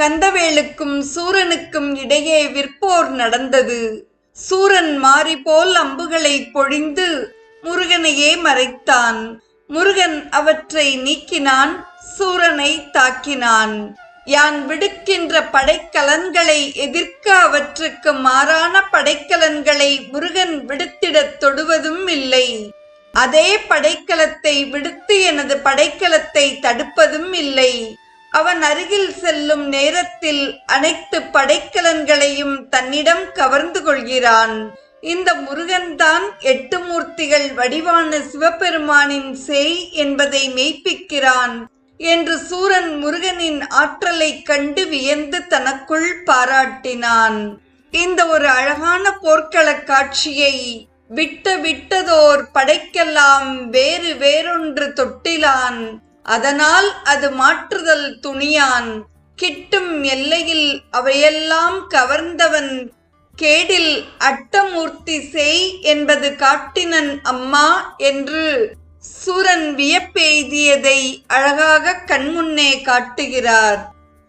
கந்தவேலுக்கும் சூரனுக்கும் இடையே விற்போர் நடந்தது. சூரன் மாறி போல் அம்புகளை பொழிந்து முருகனையே மறைத்தான். முருகன் அவற்றை நீக்கினான் சூரனை தாக்கினான். யான் விடுக்கின்ற படைக்கலன்களை எதிர்க்க அவற்றுக்கு மாறான படைக்கலன்களை முருகன் விடுத்திடத் தொடுவதும் இல்லை. அதே படைக்கலத்தை விடுத்து எனது படைக்கலத்தை தடுப்பதும் இல்லை. அவன் அருகில் செல்லும் நேரத்தில் அனைத்து படைக்கலன்களையும் தன்னிடம் கவர்ந்து கொள்கிறான். இந்த முருகன்தான் எட்டு மூர்த்திகள் வடிவான சிவபெருமானின் செய் என்பதை மெய்ப்பிக்கிறான் என்று சூரன் முருகனின் ஆற்றலைக் கண்டு வியந்து தனக்குள் பாராட்டினான். இந்த ஒரு அழகான போர்க்களக் காட்சியை விட்ட விட்டதோர் படைக்கெல்லாம் வேறு வேறொன்று தொட்டிலான். அதனால் அது மாற்றுதல் துணியான். கிட்டும் எல்லையில் அவையெல்லாம் கவர்ந்தவன். கேடில் அட்டமூர்த்தி செய் என்பது காட்டினன் அம்மா என்று சூரன் வியப்பெய்தியதை அழகாக கண்முன்னே காட்டுகிறார்.